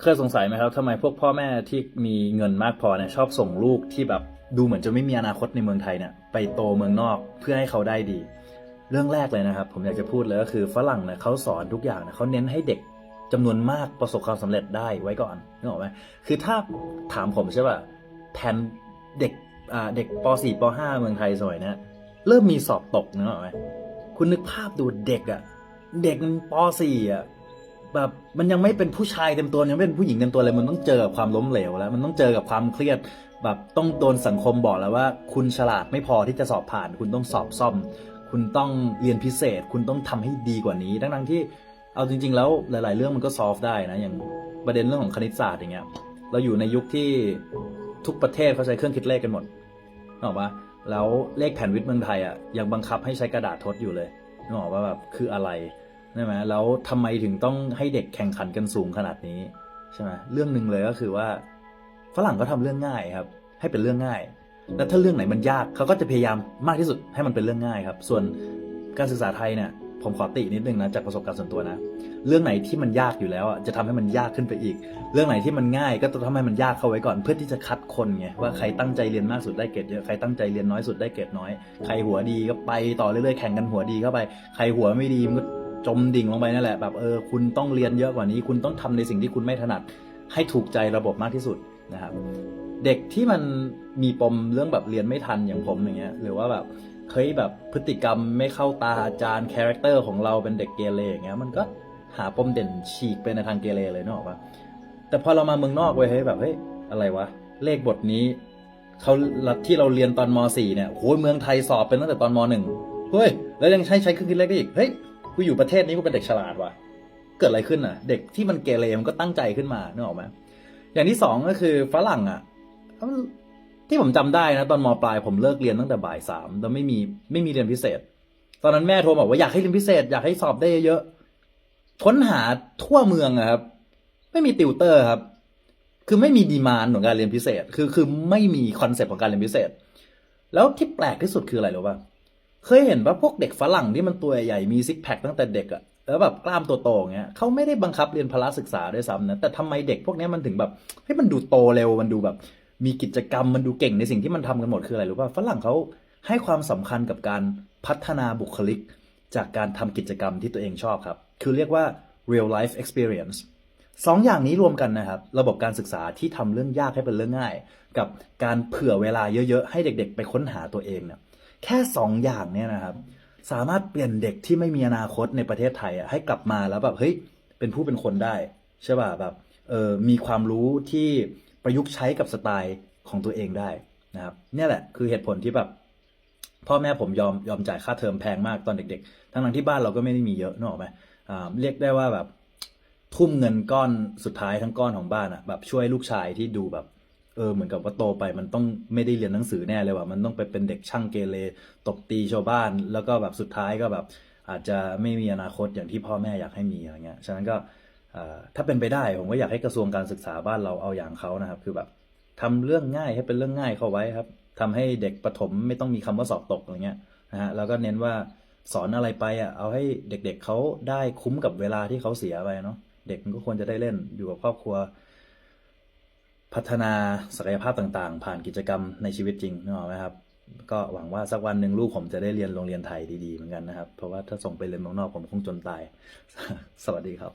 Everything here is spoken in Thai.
เคยสงสัยไหมครับทำไมพวกพ่อแม่ที่มีเงินมากพอเนี่ยชอบส่งลูกที่แบบดูเหมือนจะไม่มีอนาคตในเมืองไทยเนี่ยไปโตเมืองนอกเพื่อให้เขาได้ดี เรื่องแรกเลยนะครับ ผมอยากจะพูดเลยก็คือฝรั่งเนี่ยเขาสอนทุกอย่างเนี่ยเขาเน้นให้เด็กจำนวนมากประสบความสำเร็จได้ไว้ก่อนนึกออกไหมคือถ้าถามผมใช่ป่ะแทนเด็กอ่าเด็กป .4 ป .5 เมืองไทยสมัยเนี้ยเริ่มมีสอบตกนึกออกไหมคุณนึกภาพดูเด็กอะเด็กมันป .4 อะ แบบมันยังไม่เป็นผู้ชายเต็มตัวยังไม่เป็นผู้หญิงเต็มตัวเลยมันต้องเจอกับความล้มเหลวแล้ว มันต้องเจอกับความเครียด แบบต้องโดนสังคมบอกแล้วว่า คุณฉลาดไม่พอที่จะสอบผ่าน คุณต้องสอบซ่อม คุณต้องเรียนพิเศษ คุณต้องทำให้ดีกว่านี้ทั้งๆที่เอาจริง ๆ แล้วหลาย ๆ เรื่องมันก็ซอฟได้นะอย่างประเด็นเรื่องของคณิตศาสตร์อย่างเงี้ยเราอยู่ในยุคที่ทุกประเทศเขาใช้เครื่องคิดเลขกันหมดนึกออกปะแล้วเลขแผ่นวิทย์เมืองไทยอะยังบังคับให้ใช้กระดาษทดอยู่เลยนึกออกว่าแบบคืออะไร ใช่ไหมแล้วทำไมถึงต้องให้เด็กแข่งขันกันสูงขนาดนี้ใช่ไหมเรื่องหนึ่งเลยก็คือว่า ฝรั่งก็ทำเรื่องง่ายครับ ให้เป็นเรื่องง่าย แล้วถ้าเรื่องไหนมันยากเขาก็จะพยายามมากที่สุดให้มันเป็นเรื่องง่ายครับ ส่วนการศึกษาไทยเนี่ยผมขอตินิดนึงนะจากประสบการณ์ส่วนตัวนะ เรื่องไหนที่มันยากอยู่แล้วอะจะทำให้มันยากขึ้นไปอีก เรื่องไหนที่มันง่ายก็จะทำให้มันยากเข้าไว้ก่อนเพื่อที่จะคัดคนไงว่าใครตั้งใจเรียนมากสุดได้เกรดเยอะใครตั้งใจเรียนน้อยสุดได้เกรดน้อย ใครหัวดีก็ไปต่อเรื่อยๆแข่งกันหัวดีเข้าไป ใครหัวไม่ดีมันก็ จมดิ่งลงไปนั่นแหละแบบเออคุณต้องเรียนเยอะกว่านี้ คุณต้องทำในสิ่งที่คุณไม่ถนัด ให้ถูกใจระบบมากที่สุดนะครับ เด็กที่มันมีปมเรื่องแบบเรียนไม่ทันอย่างผมอย่างเงี้ยหรือว่าแบบเฮ้ยแบบพฤติกรรมไม่เข้าตาอาจารย์คาแรคเตอร์ของเราเป็นเด็กเกเรอย่างเงี้ยมันก็หาปมเด่นฉีกไปในทางเกเรเลยนึกออกปะแต่พอเรามาเมืองนอกเว้ยเฮ้ยแบบเฮ้ยอะไรวะเลขบทนี้เขาที่เราเรียนตอนม .4 เนี่ยโหเมืองไทยสอบเป็นตั้งแต่ตอนม .1 เฮ้ยแล้วยังใช้ใช้เครื่องคิดเลขได้อีกเฮ้ย กูอยู่ประเทศนี้กูเป็นเด็กฉลาดว่ะ เกิดอะไรขึ้นอะ เด็กที่มันเกเรมันก็ตั้งใจขึ้นมานึกออกไหมอย่างที่สองก็คือฝรั่งอะที่ผมจำได้นะตอนมปลายผมเลิกเรียนตั้งแต่บ่ายสามแล้วไม่มีไม่มีเรียนพิเศษ ตอนนั้นแม่โทรบอกว่าอยากให้เรียนพิเศษ อยากให้สอบได้เยอะๆค้นหาทั่วเมืองอะครับ ไม่มีติวเตอร์ครับ คือไม่มีดีมานของการเรียนพิเศษ คือคือไม่มีคอนเซปต์ของการเรียนพิเศษ แล้วที่แปลกที่สุดคืออะไรรู้ป่ะ เคยเห็นว่าพวกเด็กฝรั่งที่มันตัวใหญ่มีซิกแพคตั้งแต่เด็กอะแล้วแบบกล้ามโตๆอย่างเงี้ยเขาไม่ได้บังคับเรียนพละศึกษาด้วยซ้ำนะแต่ทำไมเด็กพวกนี้มันถึงแบบให้ยมันดูโตเร็วมันดูแบบ มีกิจกรรมมันดูเก่งในสิ่งที่มันทำกันหมดคืออะไรรู้ป่ะฝรั่งเขาให้ความสำคัญกับการพัฒนาบุคลิก จากการทำกิจกรรมที่ตัวเองชอบครับ คือเรียกว่า real life experience สองอย่างนี้รวมกันนะครับ ระบบการศึกษาที่ทำเรื่องยากให้เป็นเรื่องง่าย กับการเผื่อเวลาเยอะๆ ให้เด็ก ๆ ไปค้นหาตัวเองเนี่ย แค่สองอย่างเนี่ยนะครับ สามารถเปลี่ยนเด็กที่ไม่มีอนาคตในประเทศไทยอะให้กลับมาแล้วแบบเฮ้ยเป็นผู้เป็นคนได้ใช่ป่ะแบบเออมีความรู้ที่ประยุกต์ใช้กับสไตล์ของตัวเองได้นะครับเนี่ยแหละคือเหตุผลที่แบบพ่อแม่ผมยอมยอมจ่ายค่าเทอมแพงมากตอนเด็กๆ ทั้งๆที่บ้านเราก็ไม่ได้มีเยอะนึกออกไหมอ่าเรียกได้ว่าแบบทุ่มเงินก้อนสุดท้ายทั้งก้อนของบ้านอะแบบช่วยลูกชายที่ดูแบบ ออเหมือนกับว่าโตไปมันต้องไม่ได้เรียนหนังสือแน่เลยว่ะมันต้องไปเป็นเด็กช่างเกเรตบตีชาวบ้าน แล้วก็แบบสุดท้ายก็แบบอาจจะไม่มีอนาคตอย่างที่พ่อแม่อยากให้มีอะไรเงี้ยฉะนั้นก็ถ้าเป็นไปได้ผมก็อยากให้กระทรวงการศึกษาบ้านเราเอาอย่างเขานะครับ คือแบบทำเรื่องง่ายให้เป็นเรื่องง่ายเข้าไว้ครับทำให้เด็กประถมไม่ต้องมีคำว่าสอบตกอะไรเงี้ยนะฮะแล้วก็เน้นว่าสอนอะไรไปอะเอาให้เด็กๆเขาได้คุ้มกับเวลาที่เขาเสียไปเนาะเด็กมันก็ควรจะได้เล่นอยู่กับครอบครัว พัฒนาศักยภาพต่างๆ ผ่านกิจกรรมในชีวิตจริงนึกออกไหมครับ ก็หวังว่าสักวันหนึ่งลูกผมจะได้เรียนโรงเรียนไทยดีๆเหมือนกันนะครับ เพราะว่าถ้าส่งไปเรียนเมืองนอกผมคงจนตาย สวัสดีครับ